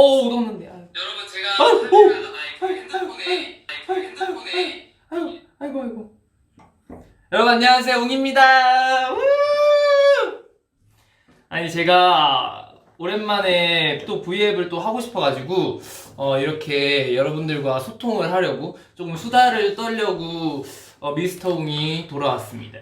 어우 넣었는데. 아유. 여러분 제가 아유, 사진을 아이 그 핸드폰에 아이 그 핸드폰에. 아이고 아이고 아이고. 여러분 안녕하세요. 웅입니다. 우! 아니 제가 오랜만에 또 V앱을 또 하고 싶어가지고 어, 이렇게 여러분들과 소통을 하려고 조금 수다를 떨려고 어, 미스터 웅이 돌아왔습니다.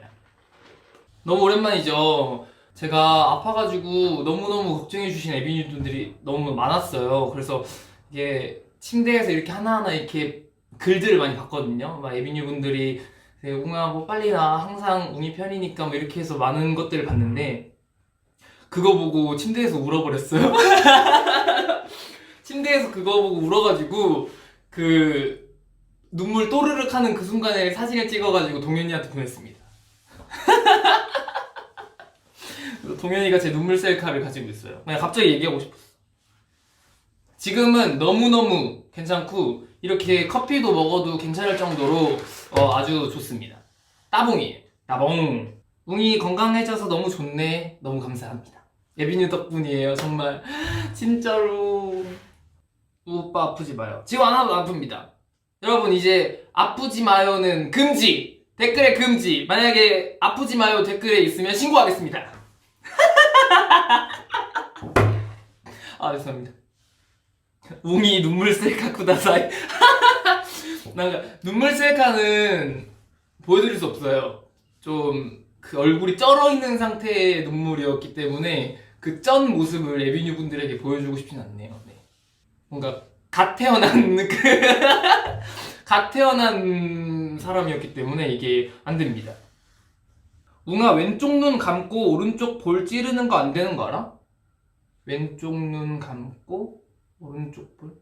너무 오랜만이죠 제가 아파가지고 너무너무 걱정해주신 에비뉴 분들이 너무 많았어요 그래서 이게 침대에서 이렇게 하나하나 이렇게 글들을 많이 봤거든요. 막 에비뉴 분들이 네, 웅아 뭐 빨리 나 항상 웅이 편이니까 뭐 이렇게 해서 많은 것들을 봤는데 그거 보고 침대에서 울어버렸어요. 침대에서 그거 보고 울어가지고 그 눈물 또르륵 하는 그 순간에 사진을 찍어가지고 동현이한테 보냈습니다. 그래서 동현이가 제 눈물 셀카를 가지고 있어요. 그냥 갑자기 얘기하고 싶었어. 지금은 너무너무 괜찮고 이렇게 커피도 먹어도 괜찮을 정도로 어, 아주 좋습니다. 따봉이에요. 따봉. 웅이 건강해져서 너무 좋네. 너무 감사합니다. 예빈이 덕분이에요. 정말 진짜로. 오빠 아프지 마요. 지금 하나도 안 아픕니다. 여러분 이제 아프지 마요는 금지. 댓글에 금지. 만약에 아프지 마요 댓글에 있으면 신고하겠습니다. 아 죄송합니다. 웅이 눈물 셀카 쿠다 사이. 뭔가 눈물 셀카는 보여드릴 수 없어요. 좀 그 얼굴이 쩔어 있는 상태의 눈물이었기 때문에 그 쩐 모습을 에비뉴 분들에게 보여주고 싶진 않네요. 네. 뭔가 갓 태어난 그갓 태어난 사람이었기 때문에 이게 안 됩니다. 웅아 왼쪽 눈 감고 오른쪽 볼 찌르는 거 안 되는 거 알아? 왼쪽 눈 감고 오른쪽 볼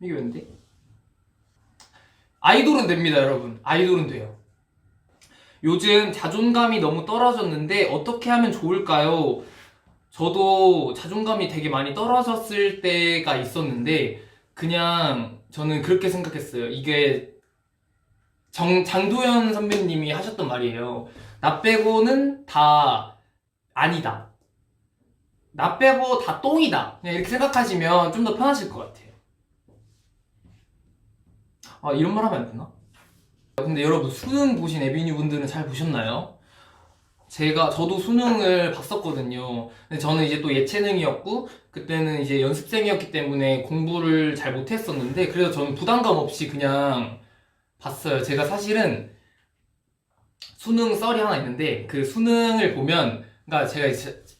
이게 왠데? 아이돌은 됩니다 여러분 아이돌은 돼요 요즘 자존감이 너무 떨어졌는데 어떻게 하면 좋을까요? 저도 자존감이 되게 많이 떨어졌을 때가 있었는데 그냥 저는 그렇게 생각했어요 이게 정, 장도연 선배님이 하셨던 말이에요 나 빼고는 다 아니다 나 빼고 다 똥이다. 그냥 이렇게 생각하시면 좀 더 편하실 것 같아요. 아, 이런 말 하면 안 되나? 근데 여러분, 수능 보신 에비뉴 분들은 잘 보셨나요? 제가, 저도 수능을 봤었거든요. 근데 저는 이제 또 예체능이었고, 그때는 이제 연습생이었기 때문에 공부를 잘 못했었는데, 그래서 저는 부담감 없이 그냥 봤어요. 제가 사실은 수능 썰이 하나 있는데, 그 수능을 보면, 그러니까 제가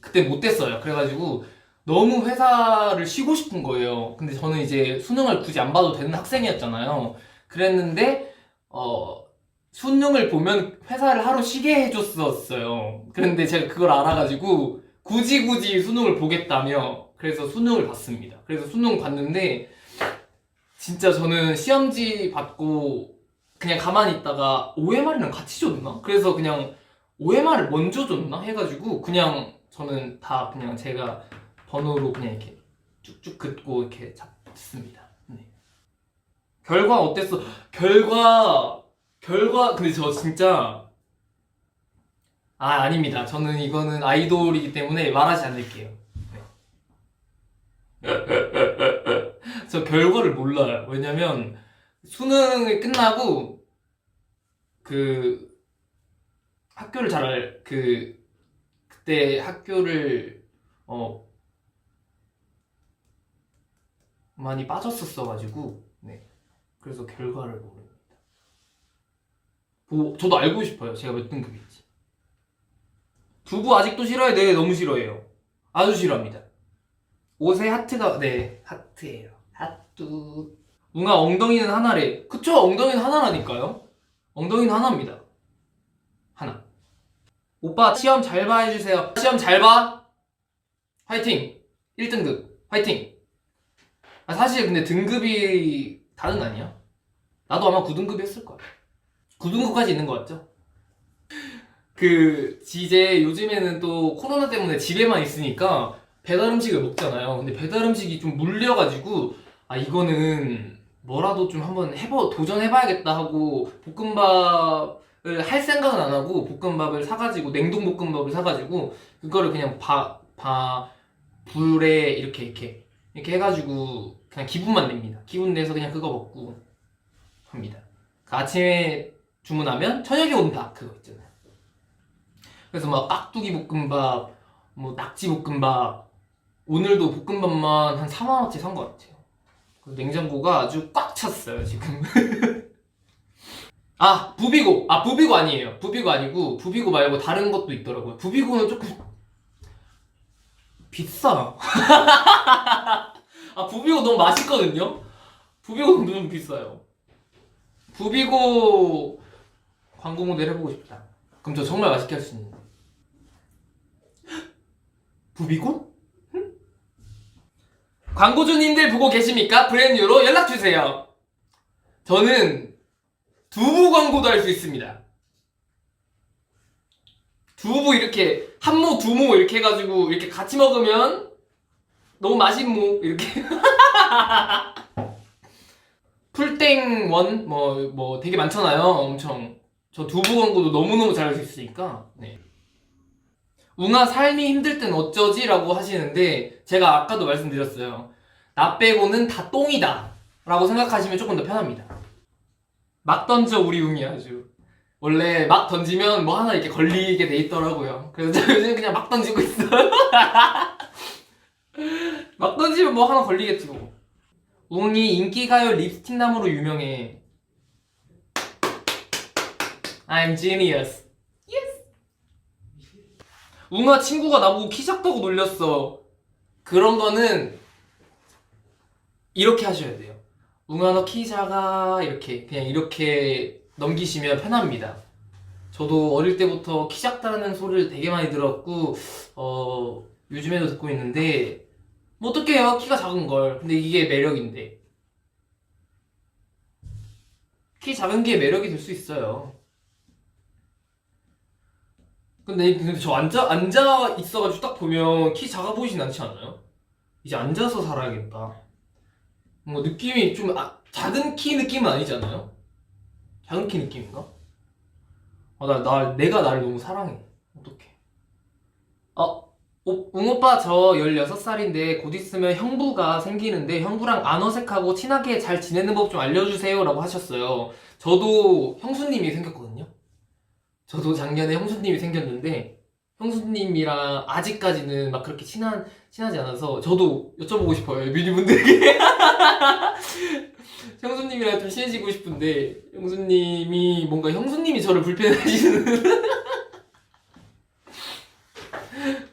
그때 못 됐어요. 그래가지고 너무 회사를 쉬고 싶은 거예요. 근데 저는 이제 수능을 굳이 안 봐도 되는 학생이었잖아요. 그랬는데 어 수능을 보면 회사를 하루 쉬게 해줬었어요. 그런데 제가 그걸 알아가지고 굳이 굳이 수능을 보겠다며 그래서 수능을 봤습니다. 그래서 수능 봤는데 진짜 저는 시험지 받고 그냥 가만히 있다가 OMR이랑 같이 줬나? 그래서 그냥 OMR을 먼저 줬나? 해가지고 그냥 저는 다 그냥 제가 번호로 그냥 이렇게 쭉쭉 긋고 이렇게 잡습니다. 네. 결과 어땠어? 결과 결과 근데 저 진짜 아 아닙니다. 저는 이거는 아이돌이기 때문에 말하지 않을게요. 네. 저 결과를 몰라요. 왜냐면 수능이 끝나고 그 학교를 잘그 그때 학교를 어 많이 빠졌었어 가지고 네 그래서 결과를 모릅니다. 뭐 저도 알고 싶어요. 제가 몇 등급인지. 두부 아직도 싫어해? 네 너무 싫어해요. 아주 싫어합니다. 옷에 하트가 네 하트예요. 하트. 웅아 엉덩이는 하나래. 그쵸 엉덩이는 하나라니까요. 엉덩이는 하나입니다. 하나. 오빠 시험 잘 봐 해주세요. 시험 잘 봐. 화이팅. 1등급. 화이팅. 아, 사실 근데 등급이 다른 거 아니야? 나도 아마 9등급이 했을 거야. 9등급까지 있는 거 같죠? 그 이제 요즘에는 또 코로나 때문에 집에만 있으니까 배달 음식을 먹잖아요. 근데 배달 음식이 좀 물려가지고 아 이거는 뭐라도 좀 한번 해봐 도전해봐야겠다 하고 볶음밥을 할 생각은 안 하고 볶음밥을 사가지고 냉동 볶음밥을 사가지고 그거를 그냥 바, 바 불에 이렇게 이렇게 이렇게 해가지고 그냥 기분만 냅니다. 기분 내서 그냥 그거 먹고 합니다. 그 아침에 주문하면 저녁에 온다 그거 있잖아요. 그래서 막 깍두기 볶음밥, 뭐 낙지 볶음밥 오늘도 볶음밥만 한 4만 원치 산 것 같아요. 그 냉장고가 아주 꽉 찼어요 지금. 아 부비고 아 부비고 아니에요. 부비고 아니고 부비고 말고 다른 것도 있더라고요. 부비고는 조금 비싸. 아 부비고 너무 맛있거든요. 부비고 너무 비싸요. 부비고 광고 모델 해보고 싶다. 그럼 저 정말 맛있게 할 수 있는. 부비고? 응? 광고주님들 보고 계십니까? 브랜뉴로 연락 주세요. 저는 두부 광고도 할 수 있습니다. 두부 이렇게 한모 두모 이렇게 해가지고 이렇게 같이 먹으면 너무 맛있모 이렇게 풀땡원 뭐뭐 되게 많잖아요 엄청 저 두부 광고도 너무너무 잘할 수 있으니까 네. 웅아 삶이 힘들 땐 어쩌지? 라고 하시는데 제가 아까도 말씀드렸어요. 나 빼고는 다 똥이다 라고 생각하시면 조금 더 편합니다. 막 던져 우리 웅이 아주. 원래 막 던지면 뭐 하나 이렇게 걸리게 돼 있더라고요. 그래서 저 요즘 그냥 막 던지고 있어요. 막 던지면 뭐 하나 걸리겠지 뭐. 웅이 인기가요 립스틱 나무로 유명해. I'm genius 웅아 친구가 나보고 키 작다고 놀렸어. 그런 거는 이렇게 하셔야 돼요. 웅아 너 키 작아 이렇게 그냥 이렇게 넘기시면 편합니다. 저도 어릴 때부터 키 작다는 소리를 되게 많이 들었고 어 요즘에도 듣고 있는데 뭐 어떡해요 키가 작은 걸 근데 이게 매력인데 키 작은 게 매력이 될 수 있어요. 근데, 근데 저 앉아, 앉아 있어가지고 딱 보면 키 작아 보이진 않지 않아요? 이제 앉아서 살아야겠다. 뭐 느낌이 좀 아, 작은 키 느낌은 아니잖아요? 작은 키 느낌인가? 아, 나, 나, 내가 나를 너무 사랑해. 어떡해. 어, 오, 웅 오빠 저 16살인데 곧 있으면 형부가 생기는데 형부랑 안 어색하고 친하게 잘 지내는 법 좀 알려주세요 라고 하셨어요. 저도 형수님이 생겼거든요. 저도 작년에 형수님이 생겼는데 형수님이랑 아직까지는 막 그렇게 친한 친하지 않아서 저도 여쭤보고 싶어요 미니분들에게 형수님이랑 좀 친해지고 싶은데 형수님이 뭔가 형수님이 저를 불편해하시는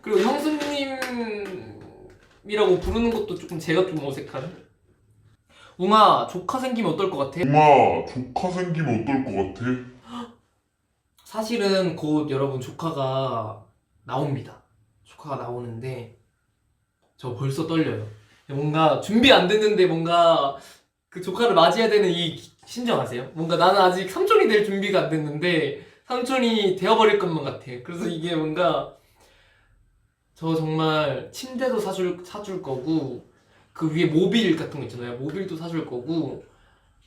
그리고 형수님이라고 부르는 것도 조금 제가 좀 어색한 웅아 조카 생기면 어떨 것 같아? 엄마 조카 생기면 어떨 것 같아? 사실은 곧 여러분 조카가 나옵니다. 조카가 나오는데 저 벌써 떨려요. 뭔가 준비 안 됐는데 뭔가 그 조카를 맞이해야 되는 이 심정 아세요? 뭔가 나는 아직 삼촌이 될 준비가 안 됐는데 삼촌이 되어버릴 것만 같아. 그래서 이게 뭔가 저 정말 침대도 사줄 사줄 거고 그 위에 모빌 같은 거 있잖아요. 모빌도 사줄 거고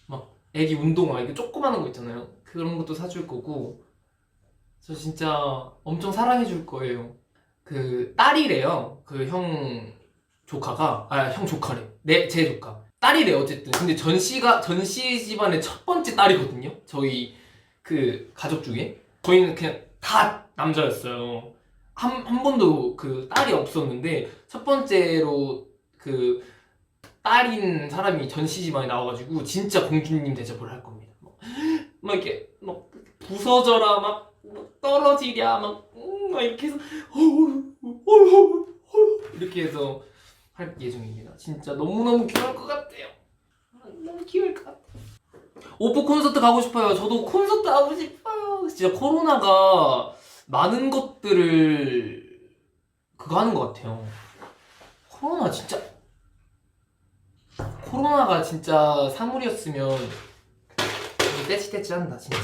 막 애기 운동화 이게 조그마한 거 있잖아요. 그런 것도 사줄 거고 저 진짜 엄청 사랑해 줄 거예요. 그 딸이래요. 그 형 조카가 아 형 조카래. 내 제 조카. 딸이래 어쨌든. 근데 전 씨가 전 씨 집안의 첫 번째 딸이거든요. 저희 그 가족 중에 저희는 그냥 다 남자였어요. 한, 한 번도 그 딸이 없었는데 첫 번째로 그 딸인 사람이 전씨 집안에 나와가지고 진짜 공주님 대접을 할 겁니다. 막, 막 이렇게 막 부서져라 막, 막 떨어지랴 막, 음, 막 이렇게 해서 이렇게 해서 할 예정입니다. 진짜 너무너무 귀여울 것 같아요. 아, 너무 귀여울 것 같아요. 오프 콘서트 가고 싶어요. 저도 콘서트 하고 싶어요. 진짜 코로나가 많은 것들을 그거 하는 것 같아요. 코로나 진짜 코로나가 진짜 사물이었으면 떼치떼치 한다 진짜.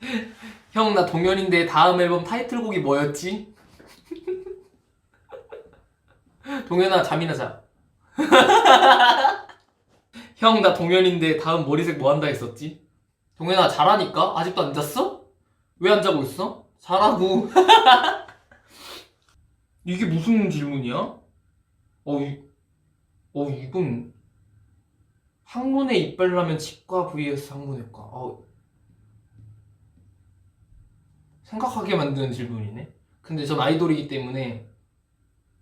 형 나 동현인데 다음 앨범 타이틀곡이 뭐였지? 동현아 잠이나 자. 형 나 동현인데 다음 머리색 뭐 한다 했었지? 동현아 잘하니까? 아직도 안 잤어? 왜 안 자고 있어? 잘하고. 이게 무슨 질문이야? 어, 이- 어 이건 항문에 이빨라면 치과 vs 항문외과. 어, 생각하게 만드는 질문이네. 근데 전 아이돌이기 때문에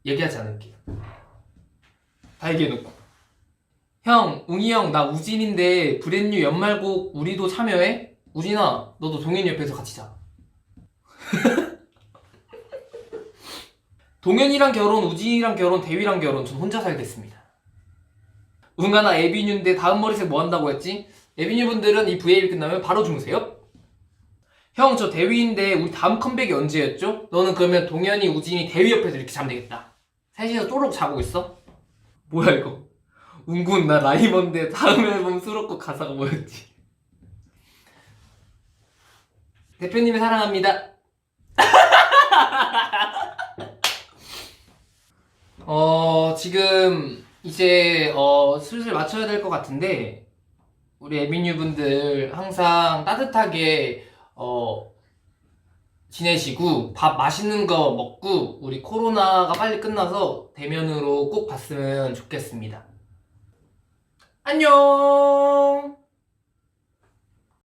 얘기하지 않을게요. 다 얘기해놓고. 형, 웅이 형, 나 우진인데 브랜뉴 연말곡 우리도 참여해? 우진아, 너도 동현이 옆에서 같이 자. 동현이랑 결혼, 우진이랑 결혼, 대위랑 결혼, 전 혼자 살겠습니다. 웅아 나 에비뉴인데 다음 머리색 뭐 한다고 했지? 에비뉴 분들은 이 VAB 끝나면 바로 주무세요. 형, 저 대위인데 우리 다음 컴백이 언제였죠? 너는 그러면 동현이, 우진이 대위 옆에서 이렇게 자면 되겠다. 셋이서 쪼록 자고 있어? 뭐야 이거? 웅군 나 라이먼데 다음 앨범 수록곡 가사가 뭐였지? 대표님을 사랑합니다. 어 지금 이제 어 슬슬 맞춰야 될 것 같은데 우리 에비뉴 분들 항상 따뜻하게 어 지내시고 밥 맛있는 거 먹고 우리 코로나가 빨리 끝나서 대면으로 꼭 봤으면 좋겠습니다. 안녕.